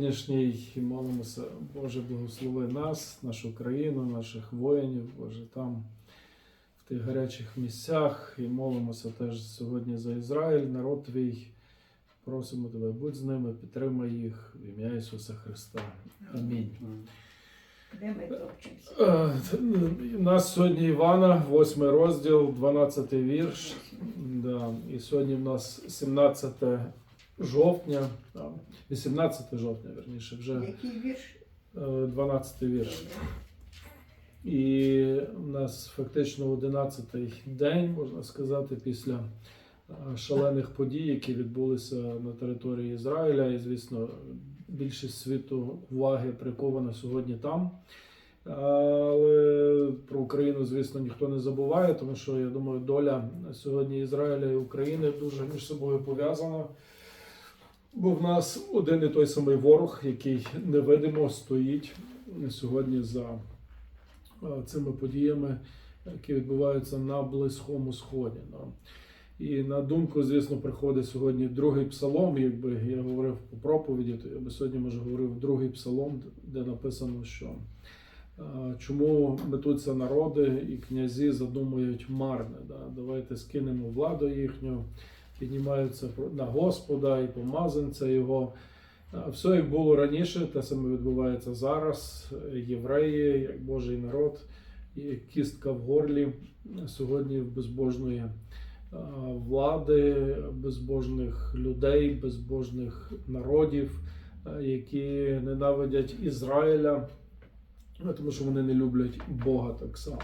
сьогоднішній і молимося, Боже, благослови нас, нашу країну, наших воїнів, Боже, там в тих гарячих місцях. І молимося теж сьогодні за Ізраїль, народ твій. Просимо тебе, будь з ними, підтримай їх в ім'я Ісуса Христа. Амінь. Де ми топчемося? Е, У нас сьогодні Івана, 8 розділ, 12 вірш. Да. І сьогодні в нас 17 жовтня, а, 18 жовтня, верніше, вже Який вірш? е, 12 вірш. І у нас фактично 11 день, можна сказати, після е, шалених подій, які відбулися на території Ізраїля. І, звісно, більшість світу уваги прикована сьогодні там. Але про Україну, звісно, ніхто не забуває, тому що я думаю, доля сьогодні Ізраїля і України дуже між собою пов'язана. Бо в нас один і той самий ворог, який невидимо стоїть сьогодні за е, цими подіями, які відбуваються на Близькому Сході. І на думку, звісно, приходить сьогодні другий псалом. Якби я говорив по проповіді, то я би сьогодні може говорив другий псалом, де написано, що е, чому метуться народи і князі задумують марне. Да? Давайте скинемо владу їхню, піднімаються на Господа і помазанця його. Все як було раніше, те саме відбувається зараз. Євреї, як Божий народ, і кістка в горлі сьогодні безбожної влади, безбожних людей, безбожних народів, які ненавидять Ізраїля, тому що вони не люблять Бога так само.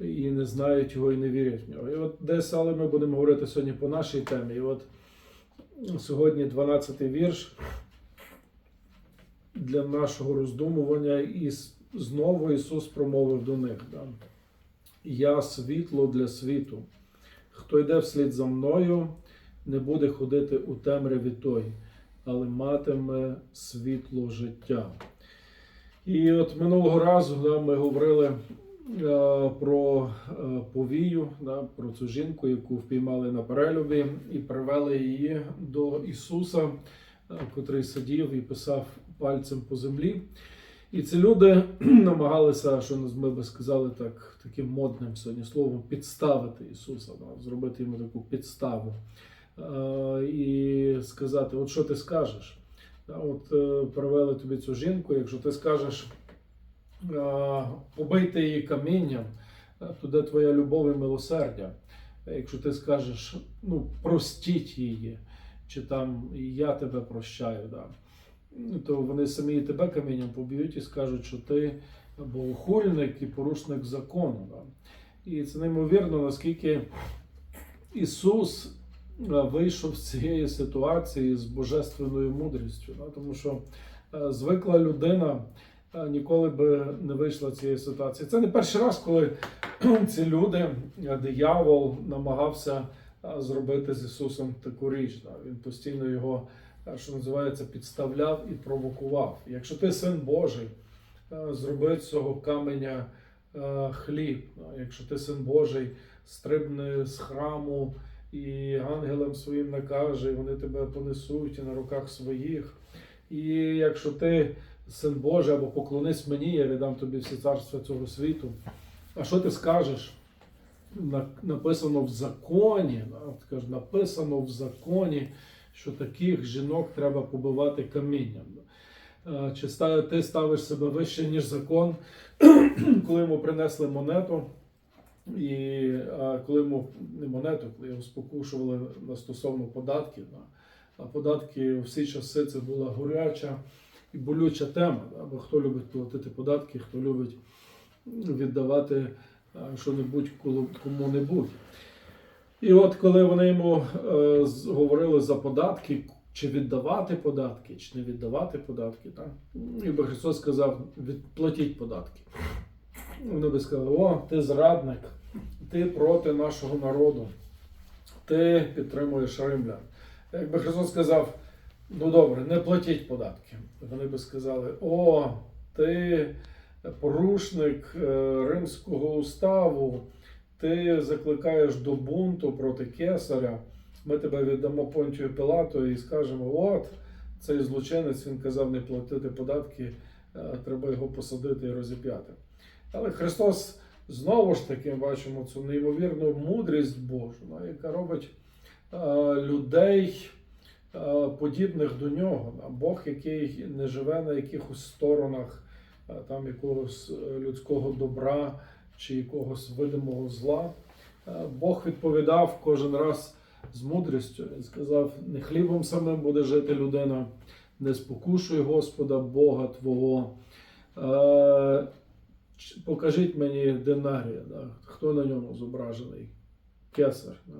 І не знають його і не вірять в нього. І от десь, але ми будемо говорити сьогодні по нашій темі. І от сьогодні 12-й вірш для нашого роздумування, і знову Ісус промовив до них: да? Я світло для світу. Хто йде вслід за мною, не буде ходити у темряві той, але матиме світло життя. І от минулого разу да, ми говорили про е, повію, да, про цю жінку, яку впіймали на перелюбі, і привели її до Ісуса, е, котрий сидів і писав пальцем по землі. І ці люди намагалися, що ми би сказали так, таким модним сьогодні словом, підставити Ісуса, да, зробити йому таку підставу е, і сказати: от що ти скажеш? От е, привели тобі цю жінку, якщо ти скажеш е, побийте її камінням, е, то де твоя любов і милосердя? Якщо ти скажеш, ну простіть її, чи там я тебе прощаю, да, то вони самі тебе камінням поб'ють і скажуть, що ти богохульник і порушник закону. Да. І це неймовірно, наскільки Ісус е, вийшов з цієї ситуації з божественною мудрістю. Тому що е, звикла людина ніколи би не вийшла цієї ситуації. Це не перший раз, коли ці люди, е, диявол, намагався е, зробити з Ісусом таку річ. Він постійно його, е, що називається, підставляв і провокував. Якщо ти син Божий, зроби з цього каменя хліб. Якщо ти син Божий, стрибни з храму і ангелам своїм накаже, і вони тебе понесуть і на руках своїх. І якщо ти син Божий або поклонись мені, я віддам тобі всі царства цього світу. А що ти скажеш? Написано в законі, написано в законі, що таких жінок треба побивати камінням. Е, Чи ти ставиш себе вище, ніж закон, коли йому принесли монету, і коли йому не монету, коли його спокушували стосовно податків. А податки всі часи це була горяча і болюча тема. Да. Бо хто любить платити податки, хто любить віддавати а, що-небудь кому-небудь. І от коли вони йому е, говорили за податки, чи віддавати податки, чи не віддавати податки, так? і би Христос сказав: відплатіть податки. Вони би сказали, о, ти зрадник, ти проти нашого народу, ти підтримуєш римлян. Якби Христос сказав, ну добре, не платіть податки. Вони би сказали, о, ти порушник е, римського уставу, ти закликаєш до бунту проти кесаря. Ми тебе віддамо Понтію Пилату і скажемо, от, цей злочинець він казав не платити податки, е, треба його посадити і розіп'яти. Але Христос знову ж таки бачимо цю неймовірну мудрість Божу, яка робить е, людей подібних до нього. Бог, який не живе на якихось сторонах е, там якогось е, людського добра чи якогось видимого зла. Е, Бог відповідав кожен раз з мудрістю. Він сказав: не хлібом самим буде жити людина, не спокушуй Господа Бога Твого. Е, Покажіть мені динарія, да? хто на ньому зображений? Кесар. Да?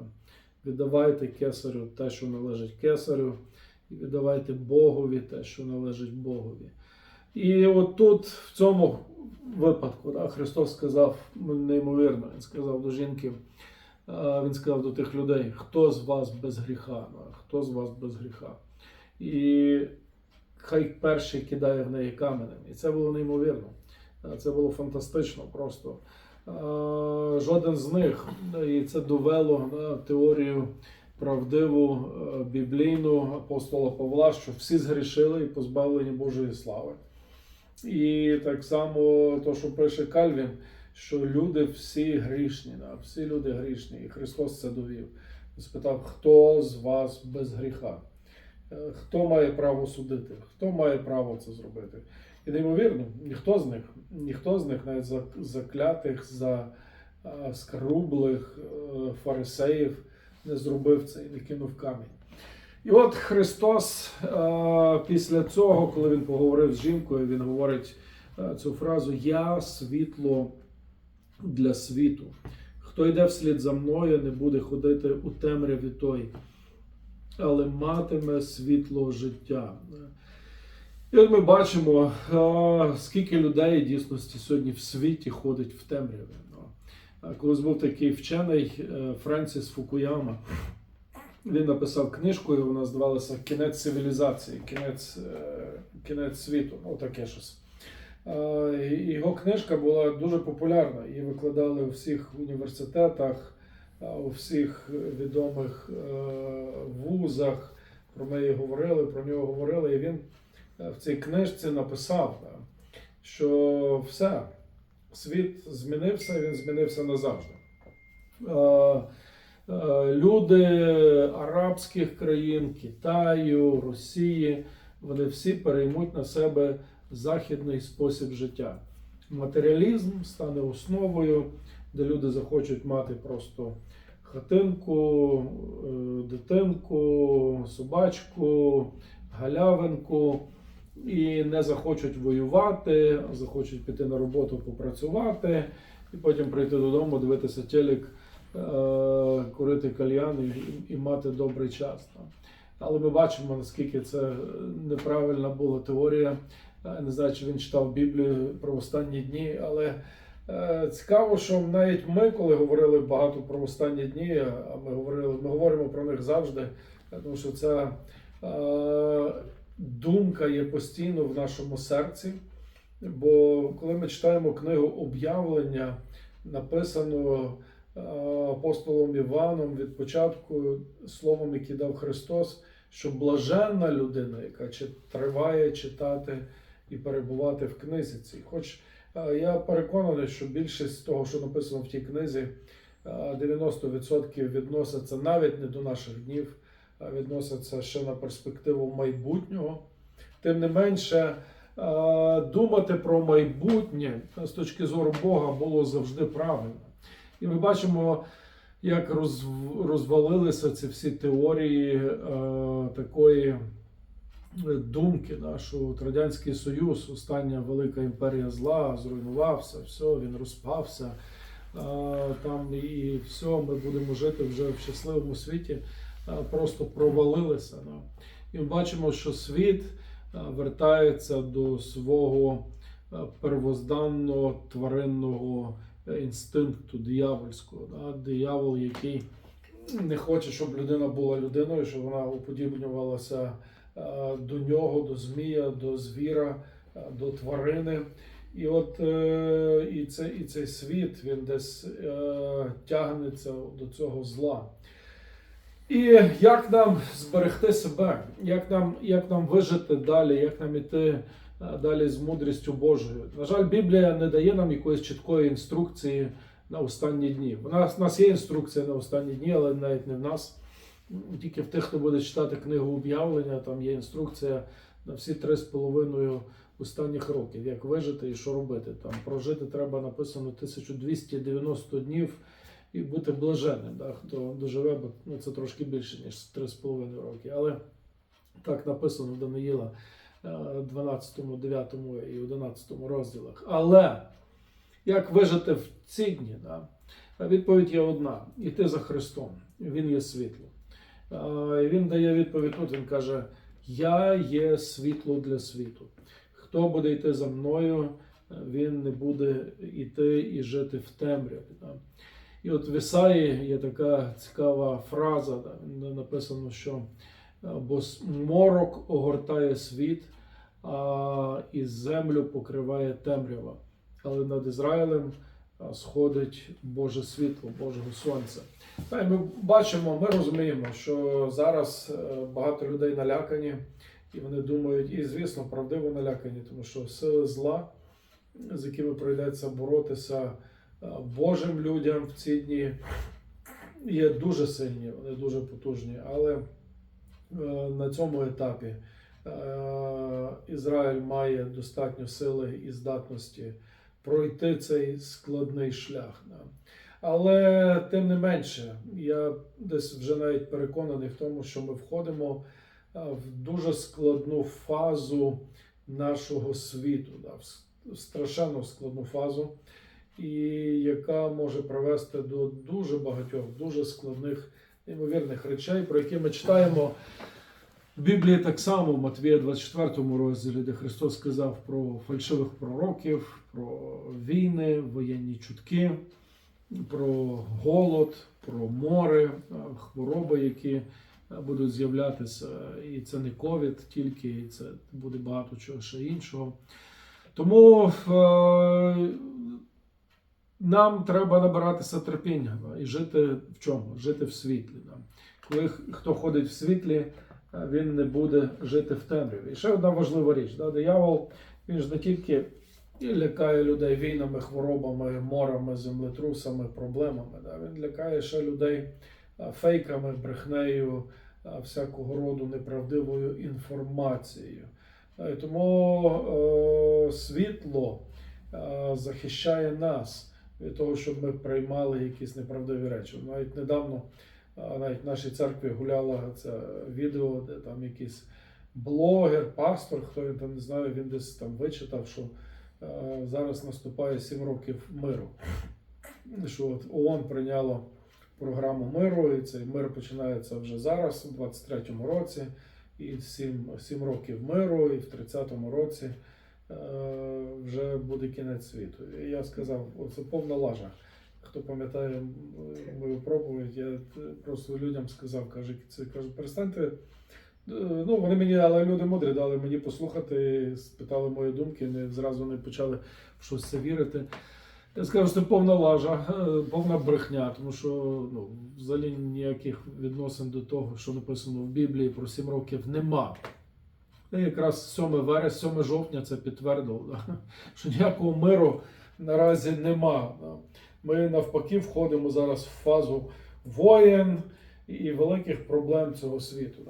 Віддавайте кесарю те, що належить кесарю, і віддавайте Богові те, що належить Богові. І от тут, в цьому випадку, да, Христос сказав неймовірно, Він сказав до жінки, Він сказав до тих людей, хто з вас без гріха? Хто з вас без гріха? І хай перший кидає в неї каменем. І це було неймовірно. Це було фантастично просто. Е, Жоден з них, е, і це довело да, теорію правдиву е, біблійну апостола Павла, що всі згрішили і позбавлені Божої слави. І так само, то, що пише Кальвін, що люди всі грішні, всі люди грішні, і Христос це довів. Спитав, хто з вас без гріха? Е, Хто має право судити? Хто має право це зробити? І неймовірно, ніхто з них, ніхто з них, навіть за заклятих, за е, скрублих е, фарисеїв, не зробив це і не кинув камінь. І от Христос е, після цього, коли він поговорив з жінкою, він говорить цю фразу: Я світло для світу. Хто йде вслід за мною, не буде ходити у темряві той, але матиме світло життя. І от ми бачимо, скільки людей дійсності сьогодні в світі ходить в темряві. Ну, Колись був такий вчений е, Френсіс Фукуяма. Він написав книжку, і вона називалася Кінець цивілізації, кінець, е, кінець світу. Ну, таке щось. Його книжка була дуже популярна. Її викладали у всіх університетах, у всіх відомих е, вузах. Про неї говорили, про нього говорили. І він в цій книжці написав, що все, світ змінився, він змінився назавжди. Е, Е, Люди арабських країн, Китаю, Росії, вони всі переймуть на себе західний спосіб життя. Матеріалізм стане основою, де люди захочуть мати просто хатинку, е, дитинку, собачку, галявинку і не захочуть воювати, захочуть піти на роботу попрацювати і потім прийти додому, дивитися телек е, курити кальян і, мати добрий час. Але ми бачимо, наскільки це неправильна була теорія. Е, Не знаю, чи він читав Біблію про останні дні, але е, цікаво, що навіть ми, коли говорили багато про останні дні, а ми говорили, ми говоримо про них завжди, тому що ця е, думка є постійно в нашому серці. Бо коли ми читаємо книгу об'явлення, написану е, апостолом Іваном від початку словом, яке дав Христос, що блаженна людина, яка триває читати і перебувати в книзі цій. Хоч е, я переконаний, що більшість того, що написано в тій книзі, е, 90% відноситься навіть не до наших днів, а відноситься ще на перспективу майбутнього. Тим не менше, думати про майбутнє з точки зору Бога було завжди правильно. І ми бачимо, як розвалилися ці всі теорії такої е, думки, да, що от Радянський Союз, остання велика імперія зла, зруйнувався, все, він розпався. Там і все, ми будемо жити вже в щасливому світі, просто провалилися. І ми бачимо, що світ вертається до свого первозданного тваринного е, інстинкту диявольського. Диявол, який не хоче, щоб людина була людиною, щоб вона уподібнювалася до нього, до змія, до звіра, до тварини. І от е, і, це, і цей світ він десь е, тягнеться до цього зла. І як нам зберегти себе, як нам, як нам вижити далі, як нам іти е, далі з мудрістю Божою. На жаль, Біблія не дає нам якоїсь чіткої інструкції на останні дні. У нас, у нас є інструкція на останні дні, але навіть не в нас. Тільки в тих, хто буде читати книгу об'явлення, там є інструкція на всі три з половиною останніх років, як вижити і що робити. Там прожити треба написано 1290 днів і бути блаженним. Да? Хто доживе, бо ну, це трошки більше, ніж 3,5 роки. Але так написано в Даниїла е, 12, 9 і 11 розділах. Але як вижити в ці дні? Да? Відповідь є одна: іти за Христом. Він є світло. Е, Він дає відповідь тут, він каже: Я є світло для світу. Хто буде йти за мною, е, він не буде йти і жити в темряві. Да? І от в Ісаї є така цікава фраза, де написано, що бо морок огортає світ, а і землю покриває темрява. Але над Ізраїлем сходить Боже світло, Божого Сонця. Та й ми бачимо, ми розуміємо, що зараз е, багато людей налякані, і вони думають, і звісно, правдиво налякані, тому що сили зла, з якими прийдеться боротися Божим людям в ці дні, є дуже сильні, вони дуже потужні. Але е, на цьому етапі е, Ізраїль має достатньо сили і здатності пройти цей складний шлях. Але тим не менше, я десь вже навіть переконаний в тому, що ми входимо в дуже складну фазу нашого світу, в страшенно складну фазу, і яка може привести до дуже багатьох, дуже складних, неймовірних речей, про які ми читаємо в Біблії так само, в Матвія 24 розділі, де Христос сказав про фальшивих пророків, про війни, воєнні чутки, про голод, про море, хвороби, які будуть з'являтися. І це не ковід тільки, і це буде багато чого ще іншого. Тому е, нам треба набиратися терпіння і жити в чому? Жити в світлі. Коли хто ходить в світлі, е, він не буде жити в темряві. І ще одна важлива річ: да, диявол він ж не тільки лякає людей війнами, хворобами, морами, землетрусами, проблемами. Да. Він лякає ще людей фейками, брехнею, всякого роду неправдивою інформацією. Тому е, світло е, захищає нас від того, щоб ми приймали якісь неправдиві речі. Навіть недавно навіть в нашій церкві гуляло це відео, де там якийсь блогер, пастор, хто він там не знаю, він десь там вичитав, що зараз наступає 7 років миру. Що от ООН прийняло програму миру, і цей мир починається вже зараз, у 23-му році, і 7, 7 років миру, і в 30-му році вже буде кінець світу. І я сказав, оце повна лажа. Хто пам'ятає м, мою проповідь, я просто людям сказав, каже, це кажу, перестаньте. е, Ну, вони мені, але люди мудрі дали мені послухати, спитали мої думки, не зразу не почали в щось це вірити. Я скажу, що це повна лажа, е, повна брехня, тому що ну, взагалі ніяких відносин до того, що написано в Біблії про 7 років, нема. І якраз 7 вересня, 7 жовтня це підтвердило, що ніякого миру наразі нема. Ми навпаки входимо зараз в фазу воєн і великих проблем цього світу.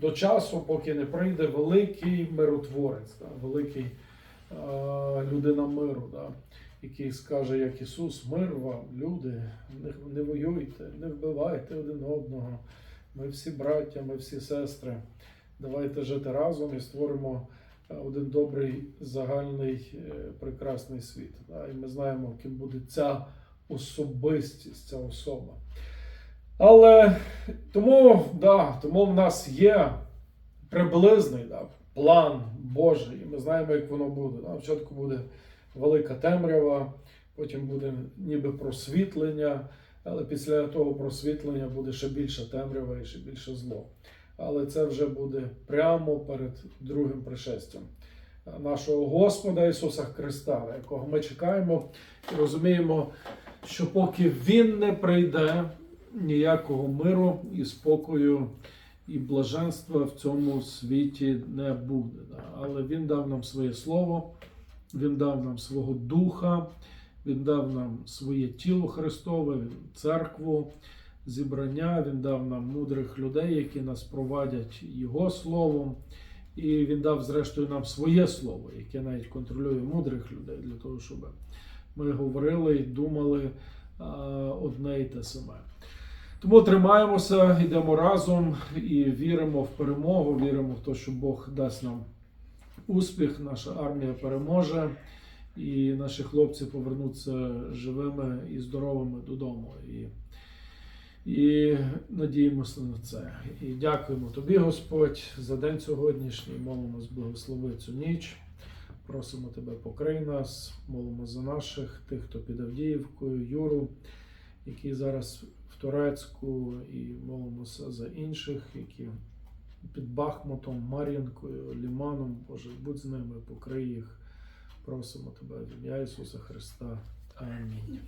До часу, поки не прийде великий миротворець, великий людина миру, який скаже, як Ісус, мир вам, люди, не воюйте, не вбивайте один одного. Ми всі браття, ми всі сестри. Давайте жити разом і створимо е, один добрий загальний е, прекрасний світ. І ми знаємо, ким буде ця особистість, ця особа. Але тому, да, тому в нас є приблизний да, план Божий, і ми знаємо, як воно буде. Да? Спочатку буде велика темрява, потім буде ніби просвітлення, але після того просвітлення буде ще більше темрява і ще більше зло. Але це вже буде прямо перед другим пришестям нашого Господа Ісуса Христа, якого ми чекаємо і розуміємо, що поки Він не прийде, ніякого миру і спокою і блаженства в цьому світі не буде. Але Він дав нам своє слово, Він дав нам свого духа, Він дав нам своє тіло Христове, церкву, зібрання, Він дав нам мудрих людей, які нас провадять Його словом. І він дав, зрештою, нам своє слово, яке навіть контролює мудрих людей для того, щоб ми говорили і думали одне і те саме. Тому тримаємося, йдемо разом і віримо в перемогу, віримо в те, що Бог дасть нам успіх, наша армія переможе, і наші хлопці повернуться живими і здоровими додому. І, і надіємося на це. І дякуємо тобі, Господь, за день сьогоднішній. Молимось, благослови цю ніч. Просимо тебе, покрий нас, молимо за наших, тих, хто під Авдіївкою, Юру, які зараз в Турецьку, і молимося за інших, які під Бахмутом, Мар'їнкою, Ліманом. Боже, будь з ними, покрий їх. Просимо тебе в ім'я Ісуса Христа. Амінь.